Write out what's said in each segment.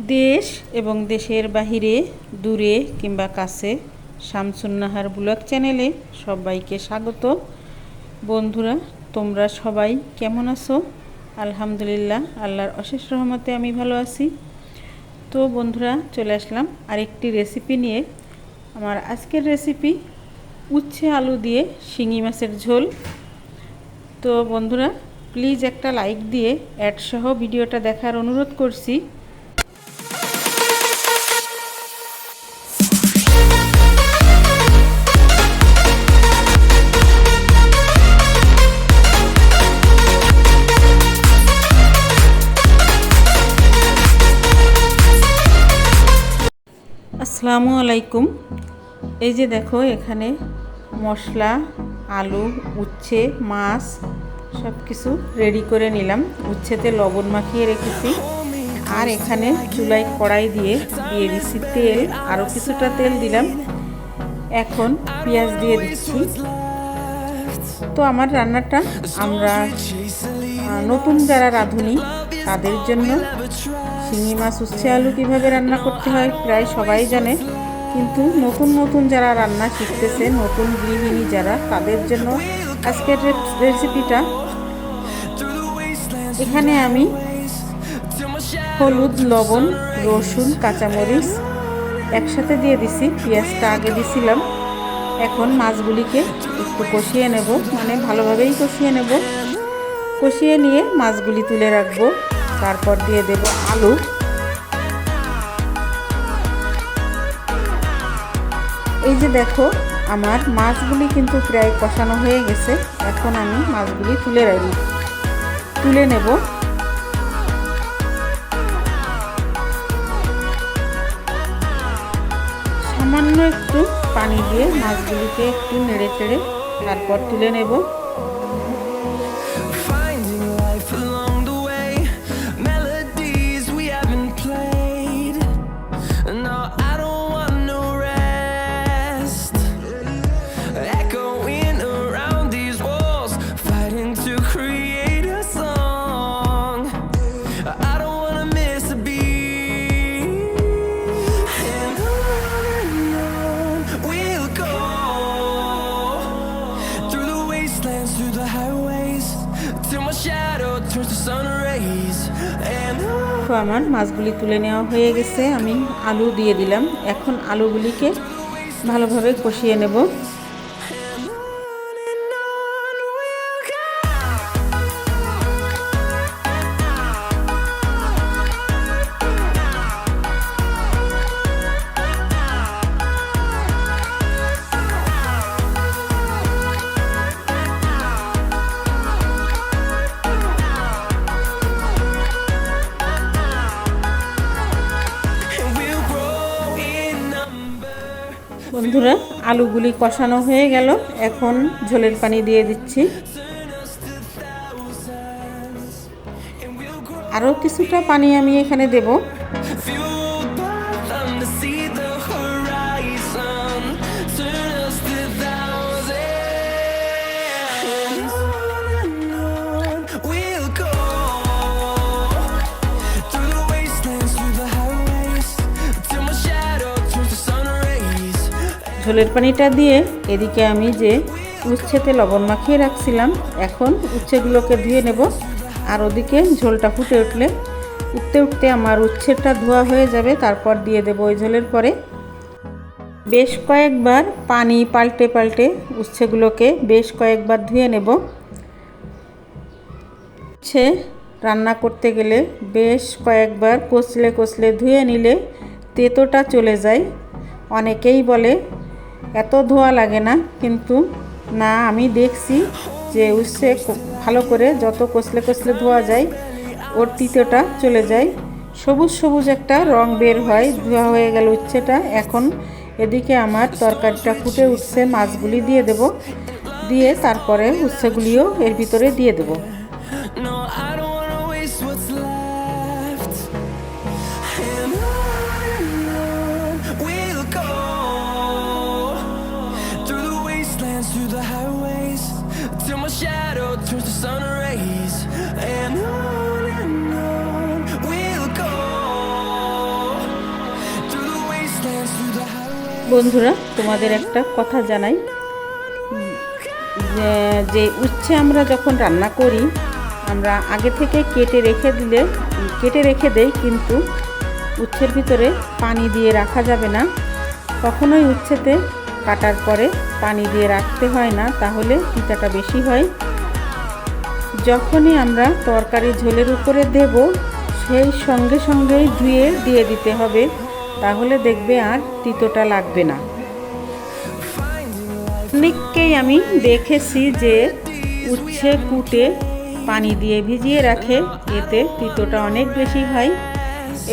দেশ এবং দেশের বাহিরে, দূরে কিংবা কাছে শামসুন্নাহার ব্লগ চ্যানেলে সবাইকে স্বাগত। বন্ধুরা, তোমরা সবাই কেমন আছো? আলহামদুলিল্লাহ, আল্লাহর অশেষ রহমতে আমি ভালো আছি। তো বন্ধুরা, চলে আসলাম আরেকটি রেসিপি নিয়ে। আমার আজকের রেসিপি উচ্ছে আলু দিয়ে শিঙি মাছের ঝোল। তো বন্ধুরা প্লিজ একটা লাইক দিয়ে অ্যাড সহ ভিডিওটা দেখার অনুরোধ করছি। আসসালামু আলাইকুম। এই যে দেখো এখানে মশলা, আলু, উচ্ছে, মাছ সব কিছু রেডি করে নিলাম। উচ্ছেতে লবণ মাখিয়ে রেখেছি। আর এখানে চুলায় কড়াই দিয়ে দিয়ে দিচ্ছি তেল আরও কিছুটা তেল দিলাম। এখন পেঁয়াজ দিয়ে দিচ্ছি। তো আমার রান্নাটা আমরা নতুন যারা রাঁধুনি তাদের জন্য শিঙি মাছ উচ্ছে আলু কীভাবে রান্না করতে হয় প্রায় সবাই জানে। কিন্তু নতুন নতুন যারা রান্না শিখতেছে, নতুন গৃহিণী যারা, তাদের জন্য আজকের রেসিপিটা এখানে আমি হলুদ, লবণ, রসুন, কাঁচামরিচ একসাথে দিয়ে দিছি, পেঁয়াজটা আগে দিছিলাম। এখন মাছগুলিকে একটু কষিয়ে নেব মানে ভালোভাবেই কষিয়ে নেব। কষিয়ে নিয়ে মাছগুলি তুলে রাখব। তারপর দিয়ে দেব আলু। এই যে দেখো, আমার মাছগুলি কিন্তু প্রায় কষানো হয়ে গেছে। এখন আমি মাছগুলি তুলে রাখি। তুলে নেব। সামান্য একটু পানি দিয়ে মাছগুলিকে একটু নেড়ে চেড়ে তারপর তুলে নেব। তো আমার মাছগুলি তুলে নেওয়া হয়ে গেছে। আমি আলু দিয়ে দিলাম। এখন আলুগুলিকে ভালোভাবে কষিয়ে নেব। বন্ধুরা, আলুগুলি কষানো হয়ে গেল। এখন ঝোলের পানি দিয়ে দিচ্ছি। আরও কিছুটা পানি আমি এখানে দেব। ঝোলের পানিটা দিয়ে এদিকে আমি যে উচ্ছেতে লবণ মাখিয়ে রাখছিলাম, এখন উচ্ছেগুলোকে ধুয়ে নেব। আর ওদিকে ঝোলটা ফুটে উঠলে, উঠতে উঠতে আমার উচ্ছেটা ধোয়া হয়ে যাবে, তারপর দিয়ে দেব ওই ঝোলের পরে। বেশ কয়েকবার পানি পাল্টে পাল্টে উচ্ছেগুলোকে বেশ কয়েকবার ধুয়ে নেব। উচ্ছে রান্না করতে গেলে বেশ কয়েকবার কচলে কচলে ধুয়ে নিলে তেতোটা চলে যায়। অনেকেই বলে এত ধোয়া লাগে না, কিন্তু না, আমি দেখছি যে উচ্ছে ভালো করে যত কষলে কষলে ধোয়া যায়, ওর তিতোটা চলে যায়। সবুজ সবুজ একটা রং বের হয়, ধোয়া হয়ে গেল উচ্ছেটা। এখন এদিকে আমার তরকারিটা ফুটে উঠছে, মাছগুলি দিয়ে দেব। দিয়ে তারপরে উচ্ছেগুলিও এর ভিতরে দিয়ে দেবো। বন্ধুরা, তোমাদের একটা কথা জানাই। যে উচ্ছে আমরা যখন রান্না করি, আমরা আগে থেকে কেটে রেখে দিলে, কেটে রেখে দেই, কিন্তু উচ্ছের ভিতরে পানি দিয়ে রাখা যাবে না। কখনোই উচ্ছেতে কাটার পরে পানি দিয়ে রাখতে হয় না, তাহলে পিতাটা বেশি হয়। যখনই আমরা তরকারি ঝোলের উপরে দেব, সেই সঙ্গে সঙ্গেই ধুয়ে দিয়ে দিতে হবে, তাহলে দেখবে আর তিতোটা লাগবে না। অনেককেই আমি দেখেছি যে উচ্ছে কুটে পানি দিয়ে ভিজিয়ে রাখে, এতে তিতোটা অনেক বেশি হয়।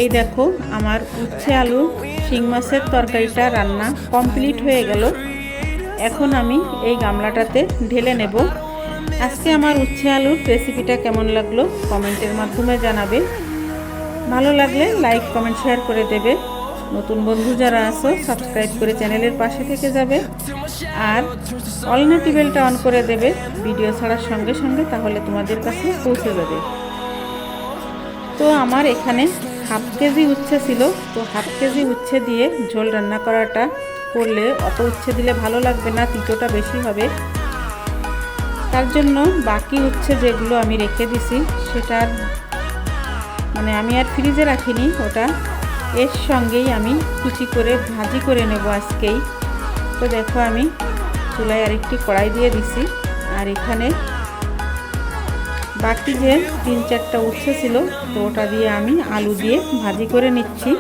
এই দেখো, আমার উচ্ছে আলু শিং মাছের তরকারিটা রান্না কমপ্লিট হয়ে গেল। এখন আমি এই গামলাটাতে ঢেলে নেব। আজকে আমার উচ্ছে আলুর রেসিপিটা কেমন লাগল কমেন্টের মাধ্যমে জানাবে ভালো লাগলে লাইক কমেন্ট শেয়ার করে দেবে। নতুন বন্ধু যারা আছো সাবস্ক্রাইব করে চ্যানেলের পাশে থেকে যাবে। আর অলনাটি বেলটা অন করে দেবে ভিডিও ছাড়ার সঙ্গে সঙ্গে তাহলে তোমাদের কাছে পৌঁছে যাবে। তো আমার এখানে হাফ কেজি উচ্ছে ছিল, তো হাফ কেজি উচ্ছে দিয়ে ঝোল রান্না করাটা করলে অত উচ্ছে দিলে ভালো লাগবে না, তিতোটা বেশি হবে। তার জন্য বাকি হচ্ছে যেগুলো আমি রেখে দিছি সেটার মানে আমি আর ফ্রিজে রাখিনি ওটা। এর সঙ্গেই আমি কুচি করে ভাজি করে নেব আজকেই। তো দেখো আমি চুলায় আরেকটি কড়াই দিয়ে দিছি। আর এখানে বাকি যে তিন চারটা উচ্ছে ছিল, তো ওটা দিয়ে আমি আলু দিয়ে ভাজি করে নিচ্ছি।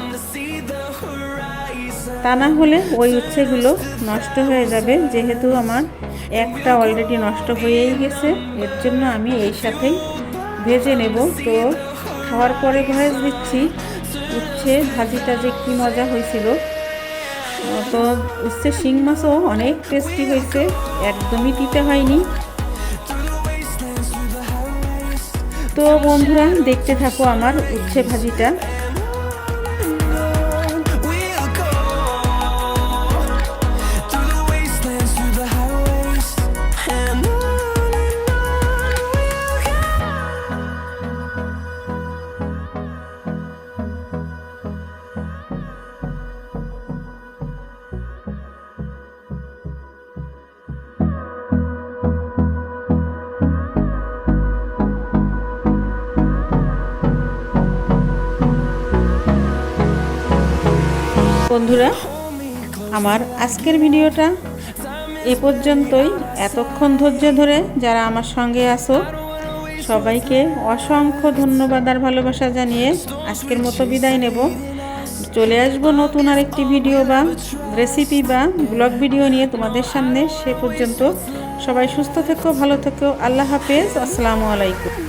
তা না হলে ওই উচ্ছেগুলো নষ্ট হয়ে যাবে, যেহেতু আমার একটা অলরেডি নষ্ট হয়েই গেছে। এর জন্য আমি এই সাথেই ভেজে নেব। তো খাওয়ার পরে ভয়েস দিচ্ছি। উচ্ছে ভাজিটা যে কী মজা হয়েছিল। তো উচ্ছে শিং মাছও অনেক টেস্টি হয়েছে, একদমই দিতে হয়নি। তো বন্ধুরা, দেখতে থাকো আমার উচ্ছে ভাজিটা। বন্ধুরা, আমার আজকের ভিডিওটা এ পর্যন্তই। এতক্ষণ ধৈর্য ধরে যারা আমার সঙ্গে আসো সবাইকে অসংখ্য ধন্যবাদ আর ভালোবাসা জানিয়ে আজকের মতো বিদায় নেব। চলে আসব নতুন আরেকটি ভিডিও বা রেসিপি বা ব্লগ ভিডিও নিয়ে তোমাদের সামনে। সে পর্যন্ত সবাই সুস্থ থেকো, ভালো থেকো। আল্লাহ হাফেজ। আসসালামু আলাইকুম।